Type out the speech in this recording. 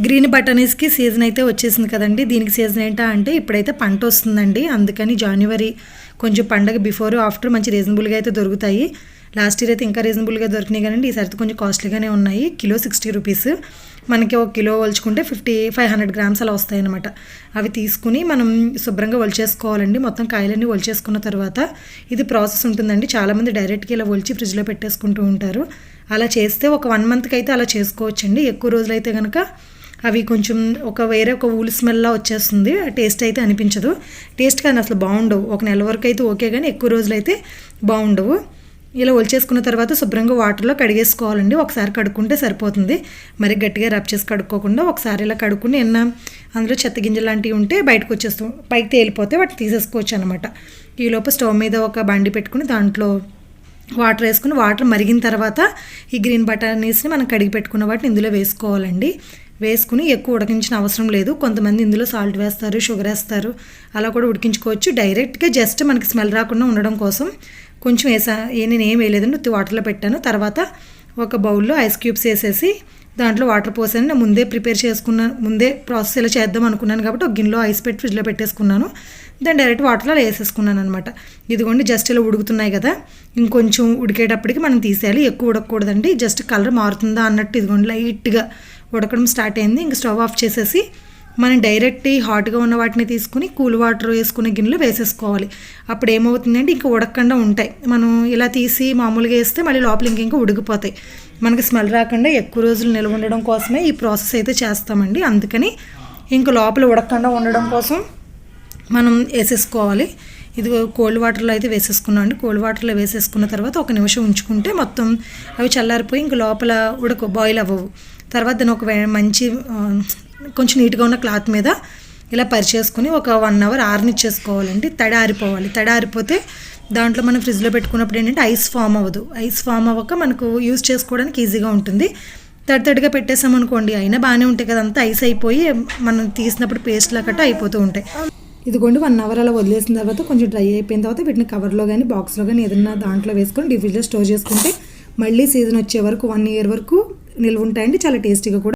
Green బటనీస్కి season అయితే వచ్చేసింది కదండి. దీనికి సీజన్ ఏంటా అంటే ఇప్పుడైతే పంట వస్తుందండి. అందుకని జనవరి కొంచెం పండగ బిఫోర్ ఆఫ్టర్ మంచి రీజనబుల్గా అయితే దొరుకుతాయి. లాస్ట్ ఇయర్ అయితే ఇంకా రీజనబుల్గా దొరికినాయి కానీ ఈసారి అయితే కొంచెం కాస్ట్లీగానే ఉన్నాయి. కిలో సిక్స్టీ రూపీస్ మనకి ఒక కిలో వలుచుకుంటే ఫిఫ్టీ ఫైవ్ హండ్రెడ్ గ్రామ్స్ అలా వస్తాయన్నమాట. అవి తీసుకుని మనం శుభ్రంగా వలిచేసుకోవాలండి. మొత్తం కాయలన్నీ వలిచేసుకున్న తర్వాత ఇది ప్రాసెస్ ఉంటుందండి. చాలామంది డైరెక్ట్గా ఇలా వలిచి ఫ్రిడ్జ్లో పెట్టేసుకుంటూ ఉంటారు. అలా చేస్తే ఒక వన్ మంత్కి అయితే అలా చేసుకోవచ్చండి. ఎక్కువ రోజులు అయితే కనుక అవి కొంచెం ఒక వేరే ఒక ఊలు స్మెల్లా వచ్చేస్తుంది. ఆ టేస్ట్ అయితే అనిపించదు. టేస్ట్ కానీ అసలు బాగుండవు. ఒక నెల వరకు అయితే ఓకే కానీ ఎక్కువ రోజులు అయితే బాగుండవు. ఇలా ఒలిచేసుకున్న తర్వాత శుభ్రంగా వాటర్లో కడిగేసుకోవాలండి. ఒకసారి కడుక్కుంటే సరిపోతుంది. మరి గట్టిగా రబ్ చేసి కడుక్కోకుండా ఒకసారి ఇలా కడుక్కుని ఎన్న అందులో చెత్త గింజలు లాంటివి ఉంటే బయటకు వచ్చేస్తాం. పైకి తేలిపోతే వాటిని తీసేసుకోవచ్చు అనమాట ఈలోపు స్టవ్ మీద ఒక బండి పెట్టుకుని దాంట్లో వాటర్ వేసుకుని వాటర్ మరిగిన తర్వాత ఈ గ్రీన్ బటానీస్ని మనం కడిగి పెట్టుకున్న వాటిని ఇందులో వేసుకోవాలండి. వేసుకుని ఎక్కువ ఉడికించిన అవసరం లేదు. కొంతమంది ఇందులో సాల్ట్ వేస్తారు షుగర్ వేస్తారు. అలా కూడా ఉడికించుకోవచ్చు. డైరెక్ట్గా జస్ట్ మనకి స్మెల్ రాకుండా ఉండడం కోసం కొంచెం వేసా నేను ఏం వేయలేదండి వాటర్లో పెట్టాను. తర్వాత ఒక బౌల్లో ఐస్ క్యూబ్స్ వేసేసి దాంట్లో వాటర్ పోసాను. నేను ముందే ప్రిపేర్ చేసుకున్నాను ముందే ప్రాసెస్ ఇలా చేద్దాం అనుకున్నాను కాబట్టి ఒక గిన్నెలో ఐస్ పెట్టి ఫ్రిడ్జ్లో పెట్టేసుకున్నాను. దాన్ని డైరెక్ట్ వాటర్లో వేసేసుకున్నాను అనమాట ఇదిగోండి జస్ట్ ఇలా ఉడుకుతున్నాయి కదా. ఇంకొంచెం ఉడికేటప్పటికి మనం తీసేయాలి. ఎక్కువ ఉడకకూడదండి. జస్ట్ కలర్ మారుతుందా అన్నట్టు ఇదిగోండి లైట్గా ఉడకడం స్టార్ట్ అయింది. ఇంక స్టవ్ ఆఫ్ చేసేసి మనం డైరెక్ట్ హాట్గా ఉన్న వాటిని తీసుకుని కూల్ వాటర్ వేసుకునే గిన్నెలో వేసేసుకోవాలి. అప్పుడు ఏమవుతుందంటే ఇంకా ఉడకకుండా ఉంటాయి. మనం ఇలా తీసి మామూలుగా వేస్తే మళ్ళీ లోపల ఇంక ఇంకా ఉడికిపోతాయి. మనకి స్మెల్ రాకుండా ఎక్కువ రోజులు నిల్వ ఉండడం కోసమే ఈ ప్రాసెస్ అయితే చేస్తామండి. అందుకని ఇంకా లోపల ఉడకకుండా ఉండడం కోసం మనం వేసేసుకోవాలి. ఇది కోల్డ్ వాటర్లో అయితే వేసేసుకున్నాం అండి. కోల్డ్ వాటర్లో వేసేసుకున్న తర్వాత ఒక నిమిషం ఉంచుకుంటే మొత్తం అవి చల్లారిపోయి ఇంక లోపల ఉడక బాయిల్ అవ్వవు. తర్వాత దాన్ని ఒక మంచి కొంచెం నీట్గా ఉన్న క్లాత్ మీద ఇలా పరిచేసుకుని ఒక వన్ అవర్ ఆరనిచ్చేసుకోవాలండి. తడి ఆరిపోవాలి. తడి ఆరిపోతే దాంట్లో మనం ఫ్రిడ్జ్లో పెట్టుకున్నప్పుడు ఏంటంటే ఐస్ ఫామ్ అవ్వదు. ఐస్ ఫామ్ అవ్వక మనకు యూజ్ చేసుకోవడానికి ఈజీగా ఉంటుంది. తడి తడిగా పెట్టేసామనుకోండి అయినా బాగానే ఉంటాయి కదా అంతా ఐస్ అయిపోయి మనం తీసినప్పుడు పేస్ట్ లాగట్ట అయిపోతూ ఉంటాయి. ఇదిగోండి వన్ అవర్ అలా వదిలేసిన తర్వాత కొంచెం డ్రై అయిపోయిన తర్వాత వీటిని కవర్లో కానీ బాక్స్లో కానీ ఏదైనా దాంట్లో వేసుకొని డిఫ్రిజ్లో స్టోర్ చేసుకుంటే మళ్ళీ సీజన్ వచ్చే వరకు వన్ ఇయర్ వరకు నిల్వ ఉంటాయండి. చాలా టేస్టీగా కూడా